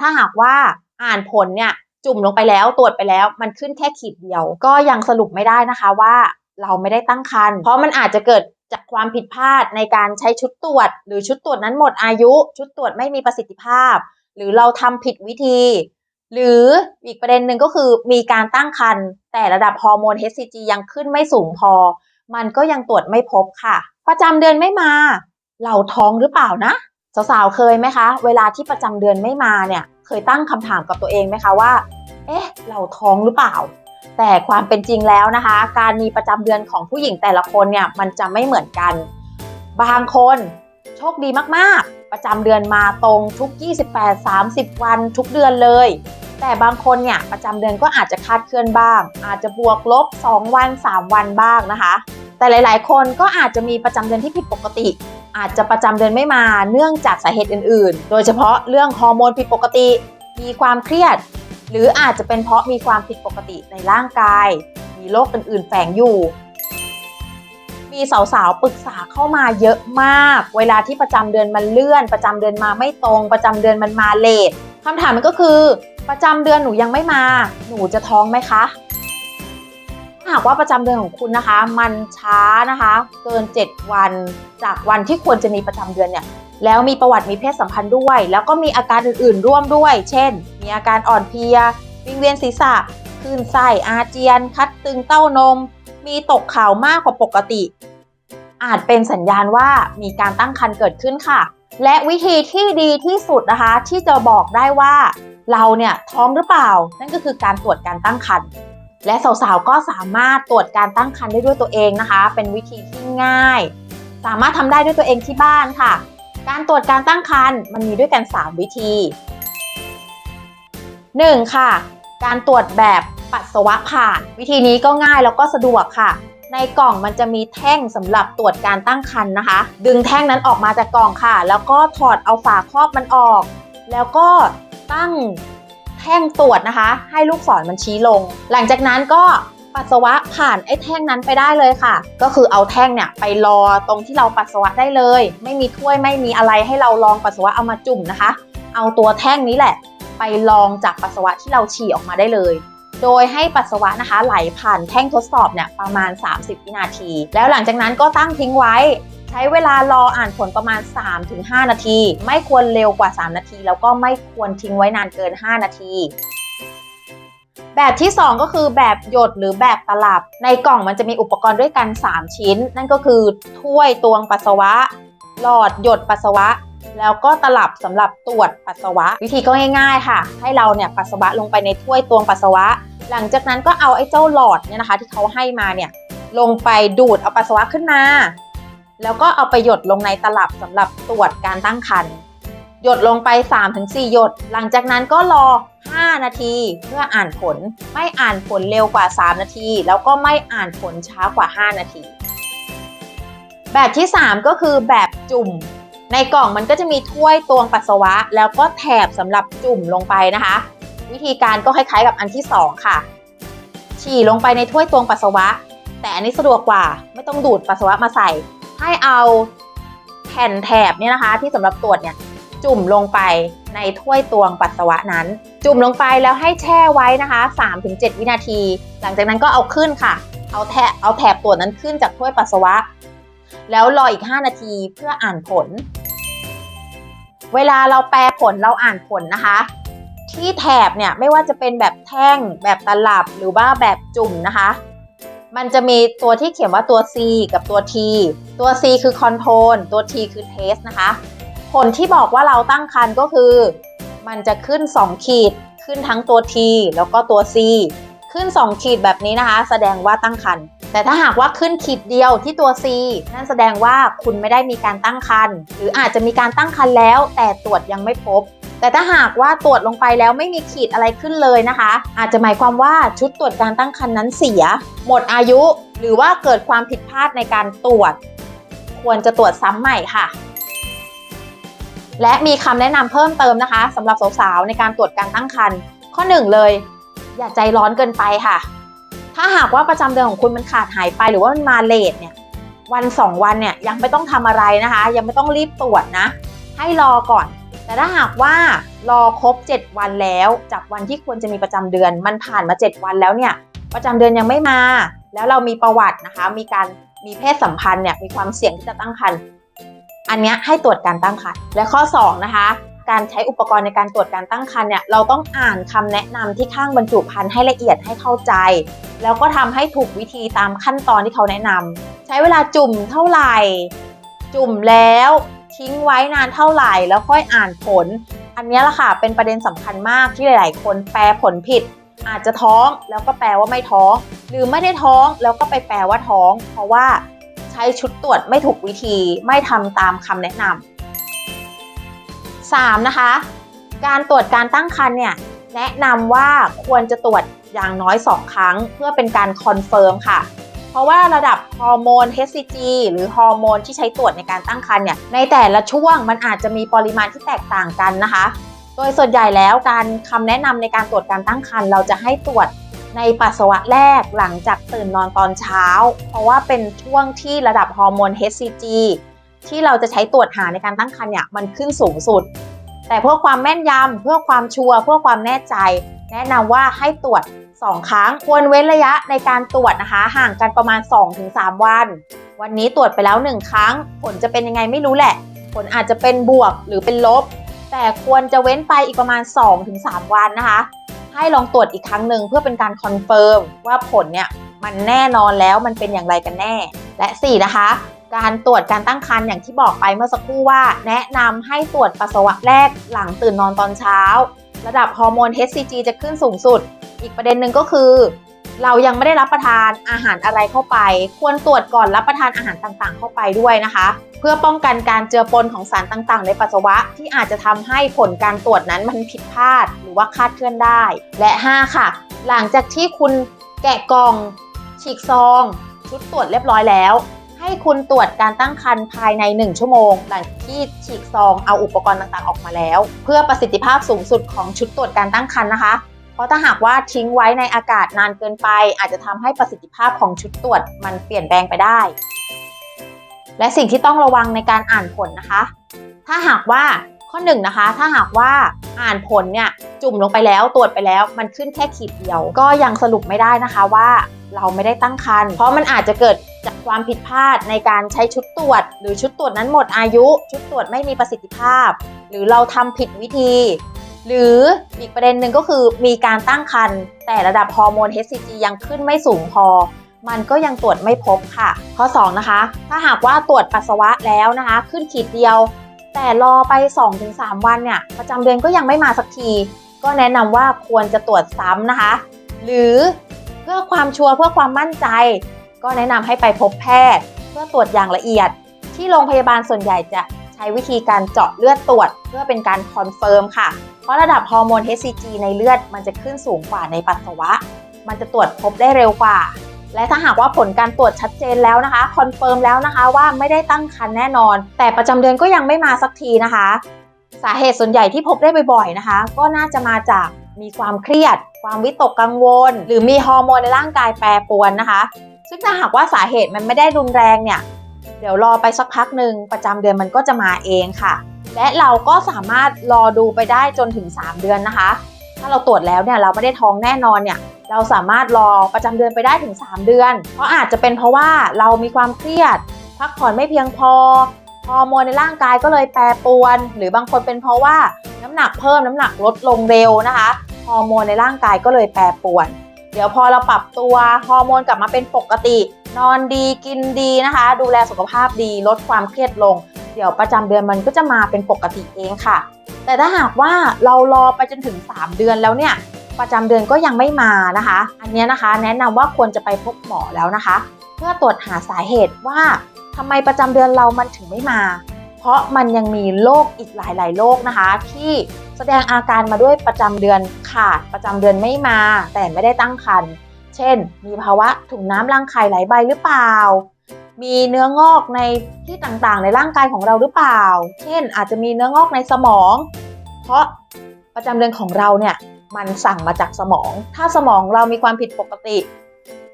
ถ้าหากว่าอ่านผลเนี่ยจุ่มลงไปแล้วตรวจไปแล้ว มันขึ้นแค่ขีดเดียว ก็ยังสรุปไม่ได้นะคะว่าเราไม่ได้ตั้งครรภ์เพราะมันอาจจะเกิดจากความผิดพลาดในการใช้ชุดตรวจ หรือชุดตรวจนั้นหมดอายุ ชุดตรวจไม่มีประสิทธิภาพ หรือเราทำผิดวิธี หรืออีกประเด็นหนึ่งก็คือมีการตั้งครรภ์แต่ระดับฮอร์โมน HCG ยังขึ้นไม่สูงพอ มันก็ยังตรวจไม่พบค่ะ ประจำเดือนไม่มา เราท้องหรือเปล่านะ สาวๆ เคยไหมคะ เวลาที่ประจำเดือนไม่มาเนี่ย เคยตั้งคำถามกับตัวเองไหมคะว่า เอ๊ะ เราท้องหรือเปล่า แต่ความเป็นจริงแล้วนะคะ การมีประจำเดือนของผู้หญิงแต่ละคนเนี่ย มันจะไม่เหมือนกัน บางคนโชคดีมากๆ ประจำเดือนมาตรงทุก 28-30 วันทุกเดือนเลย แต่บางคนเนี่ยประจำเดือนก็อาจจะคาดเคลื่อนบ้าง อาจจะบวกลบ 2 วัน 3 วันบ้างนะคะ แต่หลาย ๆ คนก็อาจจะมีประจำเดือนที่ผิดปกติ อาจจะประจำเดือนไม่มาเนื่องจากสาเหตุอื่น ๆ โดยเฉพาะเรื่องฮอร์โมนผิดปกติ มีความเครียด หรืออาจจะเป็นเพราะมีความผิดปกติในร่างกาย มีโรคอื่น ๆ แฝงอยู่ มีสาว ๆ ปรึกษาเข้ามาเยอะมาก เวลาที่ประจำเดือนมันเลื่อน ประจำเดือนมาไม่ตรง ประจำเดือนมันมาเลทคำถามมันก็คือ ประจำเดือนหนูยังไม่มา หนูจะท้องไหมคะ หากว่าประจำเดือนของคุณนะคะ มันช้านะคะ เกิน 7 วันจากวันที่ควรจะมีประจำเดือนเนี่ยแล้วมีประวัติมีเพศสัมพันธ์ด้วย แล้วก็มีอาการอื่นๆ ร่วมด้วย เช่น มีอาการอ่อนเพลีย วิงเวียนศีรษะคลื่นไส้อาเจียน คัดตึงเต้านม มีตกขาวมากกว่าปกติ อาจเป็นสัญญาณว่ามีการตั้งครรภ์เกิดขึ้นค่ะ และวิธีที่ดีที่สุดนะคะ ที่จะบอกได้ว่า เราเนี่ยท้องหรือเปล่า นั่นก็คือการตรวจการตั้งครรภ์ และสาวๆก็สามารถตรวจการตั้งครรภ์ได้ด้วยตัวเองนะคะ เป็นวิธีที่ง่าย สามารถทำได้ด้วยตัวเองที่บ้านค่ะ การตรวจการตั้งครรภ์มันมีด้วยกัน 3 วิธี 1. ค่ะ การตรวจแบบปัสสาวะผ่าน วิธีนี้ก็ง่ายแล้วก็สะดวกค่ะ ในกล่องมันจะมีแท่งสำหรับตรวจการตั้งครรภ์นะคะ ดึงแท่งนั้นออกมาจากกล่องค่ะ แล้วก็ถอดเอาฝาครอบมันออก แล้วก็ตั้ง แท่งตรวจนะคะ ให้ลูกศรมันชี้ลง หลังจากนั้นก็ปัสสาวะผ่านไอ้แท่งนั้นไปได้เลยค่ะ ก็คือเอาแท่งเนี่ยไปรอตรงที่เราปัสสาวะได้เลย ไม่มีถ้วยไม่มีอะไรให้เราลองปัสสาวะเอามาจุ่มนะคะ เอาตัวแท่งนี้แหละ ไปลองจากปัสสาวะที่เราฉี่ออกมาได้เลย โดยให้ปัสสาวะนะคะไหลผ่านแท่งทดสอบเนี่ยประมาณ 30 วินาที แล้วหลังจากนั้นก็ตั้งทิ้งไว้ ใช้เวลารออ่านผลประมาณ 3-5 นาที ไม่ควรเร็วกว่า 3 นาที แล้วก็ไม่ควรทิ้งไว้นานเกิน 5 นาทีแบบที่ 2 ก็คือแบบหยดหรือแบบตลับ ในกล่องมันจะมีอุปกรณ์ด้วยกัน 3 ชิ้น นั่นก็คือถ้วยตวงปัสสาวะ หลอดหยดปัสสาวะ แล้วก็ตลับสำหรับตรวจปัสสาวะ วิธีก็ง่าย ๆ ค่ะ ให้เราเนี่ยปัสสาวะลงไปในถ้วยตวงปัสสาวะ หลังจากนั้นก็เอาไอ้เจ้าหลอดเนี่ยนะคะ ที่เขาให้มาเนี่ยลงไปดูดเอาปัสสาวะขึ้นมา แล้วก็เอาไปหยดลงในตลับสำหรับตรวจการตั้งครรภ์หยดลงไป 3-4 หยด หลังจากนั้นก็รอ 5 นาที เพื่ออ่านผล ไม่อ่านผลเร็วกว่า 3 นาที แล้วก็ไม่อ่านผลช้ากว่า 5 นาที แบบที่ 3 ก็คือแบบจุ่ม ในกล่องมันก็จะมีถ้วยตวงปัสสาวะ แล้วก็แถบสำหรับจุ่มลงไปนะคะ วิธีการก็คล้ายๆกับอันที่ 2 ค่ะ ฉี่ลงไปในถ้วยตวงปัสสาวะ แต่อันนี้สะดวกกว่า ไม่ต้องดูดปัสสาวะมาใส่ ให้เอาแผ่นแถบเนี่ยนะคะ ที่สำหรับตรวจเนี่ยจุ่มลงไปในถ้วยตวงปัสสาวะนั้น จุ่มลงไปแล้วให้แช่ไว้นะคะ 3-7 วินาที หลังจากนั้นก็เอาขึ้นค่ะ เอาแถบเอาแถบตรวจนั้นขึ้นจากถ้วยปัสสาวะ แล้วรออีก 5 นาทีเพื่ออ่านผล เวลาเราแปลผลเราอ่านผลนะคะ ที่แถบเนี่ยไม่ว่าจะเป็นแบบแท่งแบบตลับหรือว่าแบบจุ่มนะคะ มันจะมีตัวที่เขียนว่าตัว C กับตัว T ตัว C คือ Control ตัว T คือ Test นะคะ ผลที่บอกว่าเราตั้งครรภ์ก็คือ มันจะขึ้น 2 ขีด ขึ้นทั้งตัว T แล้วก็ตัว C ขึ้น 2 ขีดแบบนี้นะคะ แสดงว่าตั้งครรภ์แต่ถ้าหากว่าขึ้นขีดเดียวที่ตัว C นั่นแสดงว่าคุณไม่ได้มีการตั้งครรภ์หรืออาจจะมีการตั้งครรภ์แล้ว แต่ตรวจยังไม่พบ แต่ถ้าหากว่าตรวจลงไปแล้วไม่มีขีดอะไรขึ้นเลยนะคะ อาจจะหมายความว่าชุดตรวจการตั้งครรภ์นั้นเสีย หมดอายุ หรือว่าเกิดความผิดพลาดในการตรวจ ควรจะตรวจซ้ำใหม่ค่ะ และมีคำแนะนำเพิ่มเติมนะคะสำหรับสาวๆในการตรวจการตั้งครรภ์ข้อ1เลย อย่าใจร้อนเกินไปค่ะ ถ้าหากว่าประจำเดือนของคุณมันขาดหายไปหรือว่ามันมาเลทเนี่ยวันสองวันเนี่ยยังไม่ต้องทำอะไรนะคะ ยังไม่ต้องรีบตรวจนะ ให้รอก่อน แต่ถ้าหากว่ารอครบ 7 วันแล้วจากวันที่ควรจะมีประจำเดือน มันผ่านมา 7 วันแล้วเนี่ยประจำเดือนยังไม่มา แล้วเรามีประวัตินะคะ มีการมีเพศสัมพันธ์เนี่ยมีความเสี่ยงที่จะตั้งครรภ์อันนี้ให้ตรวจการตั้งครรภ์และข้อ 2 นะคะ การใช้อุปกรณ์ในการตรวจการตั้งครรภ์เนี่ยเราต้องอ่านคำแนะนำที่ข้างบรรจุภัณฑ์ให้ละเอียดให้เข้าใจ แล้วก็ทำให้ถูกวิธีตามขั้นตอนที่เขาแนะนำใช้เวลาจุ่มเท่าไหร่ จุ่มแล้ว ทิ้งไว้นานเท่าไหร่ แล้วค่อยอ่านผล อันนี้แหละค่ะเป็นประเด็นสำคัญมากที่หลาย ๆ คนแปลผลผิด อาจจะท้องแล้วก็แปลว่าไม่ท้อง หรือไม่ได้ท้องแล้วก็ไปแปลว่าท้อง เพราะว่าใช้ชุดตรวจไม่ถูกวิธีไม่ทำตามคำแนะนำ 3. นะคะ การตรวจการตั้งครรภ์เนี่ยแนะนำว่าควรจะตรวจอย่างน้อย 2 ครั้ง เพื่อเป็นการคอนเฟิร์มค่ะ เพราะว่าระดับฮอร์โมน HCG หรือฮอร์โมนที่ใช้ตรวจในการตั้งครรภ์เนี่ยในแต่ละช่วงมันอาจจะมีปริมาณที่แตกต่างกันนะคะ โดยส่วนใหญ่แล้วการคำแนะนำในการตรวจการตั้งครรภ์เราจะให้ตรวจในปัสสาวะแรกหลังจากตื่นนอนตอนเช้า เพราะว่าเป็นช่วงที่ระดับฮอร์โมน HCG ที่เราจะใช้ตรวจหาในการตั้งครรภ์เนี่ยมันขึ้นสูงสุด แต่เพื่อความแม่นยำเพื่อความชัวร์เพื่อความแน่ใจ แนะนำว่าให้ตรวจ 2 ครั้ง ควรเว้นระยะในการตรวจนะคะ ห่างกันประมาณ 2-3 วัน วันนี้ตรวจไปแล้ว 1 ครั้ง ผลจะเป็นยังไงไม่รู้แหละ ผลอาจจะเป็นบวกหรือเป็นลบ แต่ควรจะเว้นไปอีกประมาณ 2-3 วันนะคะ ให้ลองตรวจอีกครั้งหนึ่งเพื่อเป็นการคอนเฟิร์มว่าผลเนี่ยมันแน่นอนแล้วมันเป็นอย่างไรกันแน่ และ 4 นะคะ การตรวจการตั้งครรภ์อย่างที่บอกไปเมื่อสักครู่ว่า แนะนำให้ตรวจปัสสาวะแรกหลังตื่นนอนตอนเช้า ระดับฮอร์โมน HCG จะขึ้นสูงสุด อีกประเด็นหนึ่งก็คือ เรายังไม่ได้รับประทานอาหารอะไรเข้าไป ควรตรวจก่อนรับประทานอาหารต่างๆ เข้าไปด้วยนะคะ เพื่อป้องกันการเจือปนของสารต่างๆ ในปัสสาวะที่อาจจะทำให้ผลการตรวจนั้นมันผิดพลาดหรือว่าคาดเคลื่อนได้ และ 5 ค่ะ หลังจากที่คุณแกะกล่องฉีกซอง ชุดตรวจเรียบร้อยแล้ว ให้คุณตรวจการตั้งครรภ์ภายใน 1 ชั่วโมง หลังที่ฉีกซองเอาอุปกรณ์ต่างๆ ออกมาแล้ว เพื่อประสิทธิภาพสูงสุดของชุดตรวจการตั้งครรภ์นะคะ เพราะถ้าหากว่าทิ้งไว้ในอากาศนานเกินไป อาจจะทำให้ประสิทธิภาพของชุดตรวจมันเปลี่ยนแปลงไปได้ และสิ่งที่ต้องระวังในการอ่านผลนะคะ ถ้าหากว่าข้อ1นงนะคะ ถ้าหากว่าอ่านผลเนี่ยจุ่มลงไปแล้วตรวจไปแล้ว มันขึ้นแค่ขีดเดียว ก็ยังสรุปไม่ได้นะคะว่าเราไม่ได้ตั้งครรภ์เพราะมันอาจจะเกิดจากความผิดพลาดในการใช้ชุดตรวจ หรือชุดตรวจนั้นหมดอายุ ชุดตรวจไม่มีประสิทธิภาพ หรือเราทำผิดวิธี หรืออีกประเด็นหนึ่งก็คือมีการตั้งครรภ์แต่ระดับฮอร์โมน HCG ยังขึ้นไม่สูงพอ มันก็ยังตรวจไม่พบค่ะ ข้อ 2 นะคะ ถ้าหากว่าตรวจปัสสาวะแล้วนะคะ ขึ้นขีดเดียว แต่รอไป 2-3 วันเนี่ยประจำเดือนก็ยังไม่มาสักที ก็แนะนำว่าควรจะตรวจซ้ำนะคะ หรือเพื่อความชัวร์เพื่อความมั่นใจ ก็แนะนำให้ไปพบแพทย์ เพื่อตรวจอย่างละเอียด ที่โรงพยาบาลส่วนใหญ่จะ ช้วิธีการเจาะเลือดตรวจ เพื่อเป็นการคอนเฟิร์มค่ะ เพราะระดับฮอร์โมน HCG ในเลือดมันจะขึ้นสูงกว่าในปัสสาวะ มันจะตรวจพบได้เร็วกว่า และถ้าหากว่าผลการตรวจชัดเจนแล้วนะคะคอนเฟิร์มแล้วนะคะว่าไม่ได้ตั้งครรภ์แน่นอน แต่ประจำเดือนก็ยังไม่มาสักทีนะคะ สาเหตุส่วนใหญ่ที่พบได้บ่อยๆนะคะ ก็น่าจะมาจากมีความเครียด ความวิตกกังวล หรือมีฮอร์โมนในร่างกายแปรปรวนนะคะ ซึ่งถ้าหากว่าสาเหตุมันไม่ได้รุนแรงเนี่ย เดี๋ยวรอไปสักพักหนึ่งประจำเดือนมันก็จะมาเองค่ะ และเราก็สามารถรอดูไปได้จนถึง 3 เดือนนะคะ ถ้าเราตรวจแล้วเนี่ยเราไม่ได้ท้องแน่นอนเนี่ยเราสามารถรอประจำเดือนไปได้ถึง 3 เดือน เพราะอาจจะเป็นเพราะว่าเรามีความเครียด พักผ่อนไม่เพียงพอฮอร์โมนในร่างกายก็เลยแปรปรวน หรือบางคนเป็นเพราะว่าน้ำหนักเพิ่มน้ำหนักลดลงเร็วนะคะฮอร์โมนในร่างกายก็เลยแปรปรวน เดี๋ยวพอเราปรับตัวฮอร์โมนกลับมาเป็นปกติ นอนดีกินดีนะคะ ดูแลสุขภาพดีลดความเครียดลง เดี๋ยวประจำเดือนมันก็จะมาเป็นปกติเองค่ะ แต่ถ้าหากว่าเรารอไปจนถึง 3 เดือนแล้วเนี่ยประจำเดือนก็ยังไม่มานะคะ อันนี้นะคะ แนะนำว่าควรจะไปพบหมอแล้วนะคะ เพื่อตรวจหาสาเหตุว่าทำไมประจำเดือนเรามันถึงไม่มา เพราะมันยังมีโรคอีกหลาย ๆโรคนะคะ ที่แสดงอาการมาด้วยประจำเดือนขาดประจำเดือนไม่มา แต่ไม่ได้ตั้งครรภ์ เช่น มีภาวะถุงน้ำรังไข่ไหลใบหรือเปล่า มีเนื้องอกในที่ต่างๆ ในร่างกายของเราหรือเปล่า เช่น อาจจะมีเนื้องอกในสมอง เพราะประจำเดือนของเราเนี่ยมันสั่งมาจากสมอง ถ้าสมองเรามีความผิดปกติ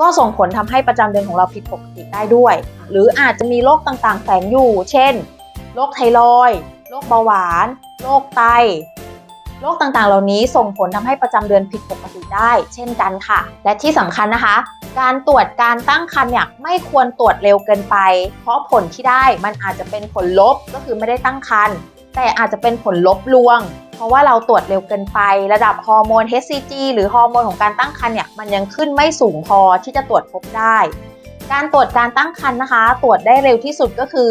ก็ส่งผลทำให้ประจำเดือนของเราผิดปกติได้ด้วย หรืออาจจะมีโรคต่างๆแฝงอยู่ เช่น โรคไทรอย โรคเบาหวาน โรคไต โรคต่างๆ เหล่านี้ส่งผลทำให้ประจำเดือนผิดปกติได้ เช่นกันค่ะ และที่สำคัญนะคะ การตรวจการตั้งครรภ์เนี่ยไม่ควรตรวจเร็วเกินไป เพราะผลที่ได้มันอาจจะเป็นผลลบก็คือไม่ได้ตั้งครรภ์แต่อาจจะเป็นผลลบลวง เพราะว่าเราตรวจเร็วเกินไป ระดับฮอร์โมน HCG หรือฮอร์โมนของการตั้งครรภ์เนี่ยมันยังขึ้นไม่สูงพอที่จะตรวจพบได้ การตรวจการตั้งครรภ์นะคะ ตรวจได้เร็วที่สุดก็คือ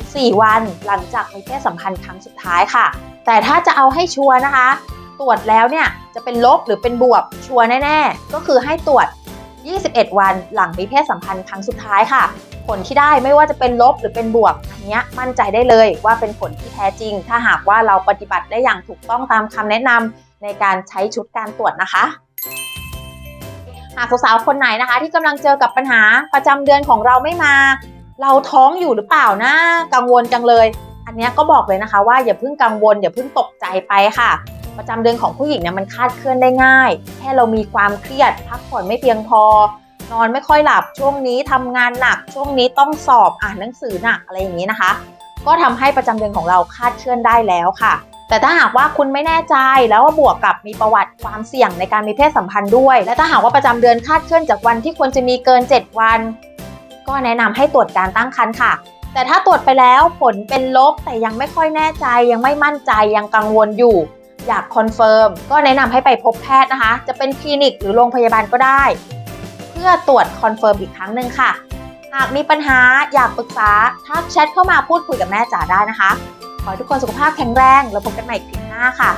14 วัน หลังจากมีเพศสัมพันธ์ครั้งสุดท้ายค่ะ แต่ถ้าจะเอาให้ชัวร์นะคะ ตรวจแล้วเนี่ยจะเป็นลบหรือเป็นบวกชัวร์แน่ๆ ก็คือให้ตรวจ 21 วันหลังมีเพศสัมพันธ์ครั้งสุดท้ายค่ะ ผลที่ได้ไม่ว่าจะเป็นลบหรือเป็นบวกอันนี้มั่นใจได้เลยว่าเป็นผลที่แท้จริง ถ้าหากว่าเราปฏิบัติได้อย่างถูกต้องตามคำแนะนำในการใช้ชุดการตรวจนะคะ หากสาวๆคนไหนนะคะ ที่กำลังเจอกับปัญหาประจำเดือนของเราไม่มา เราท้องอยู่หรือเปล่านะ กังวลจังเลย อันนี้ก็บอกเลยนะคะว่าอย่าเพิ่งกังวลอย่าเพิ่งตกใจไปค่ะ ประจำเดือนของผู้หญิงเนี่ยมันคาดเคลื่อนได้ง่าย แค่เรามีความเครียด พักผ่อนไม่เพียงพอนอนไม่ค่อยหลับช่วงนี้ทำงานหนักช่วงนี้ต้องสอบอ่านหนังสือหนักอะไรอย่างนี้นะคะ ก็ทำให้ประจำเดือนของเราคาดเคลื่อนได้แล้วค่ะ แต่ถ้าหากว่าคุณไม่แน่ใจแล้วว่าบวกกับมีประวัติความเสี่ยงในการมีเพศสัมพันธ์ด้วย และถ้าหากว่าประจำเดือนคาดเคลื่อนจากวันที่ควรจะมีเกิน 7 วัน ก็แนะนำให้ตรวจการตั้งครรภ์ค่ะ แต่ถ้าตรวจไปแล้วผลเป็นลบแต่ยังไม่ค่อยแน่ใจ ยังไม่มั่นใจยังกังวลอยู่ อยากคอนเฟิร์มก็แนะนำให้ไปพบแพทย์นะคะ จะเป็นคลินิกหรือโรงพยาบาลก็ได้ เพื่อตรวจคอนเฟิร์มอีกครั้งหนึ่งค่ะ หากมีปัญหาอยากปรึกษาทักแชทเข้ามาพูดคุยกับแม่จ๋าได้นะคะ ขอให้ทุกคนสุขภาพแข็งแรง แล้วพบกันใหม่คลิปหน้าค่ะ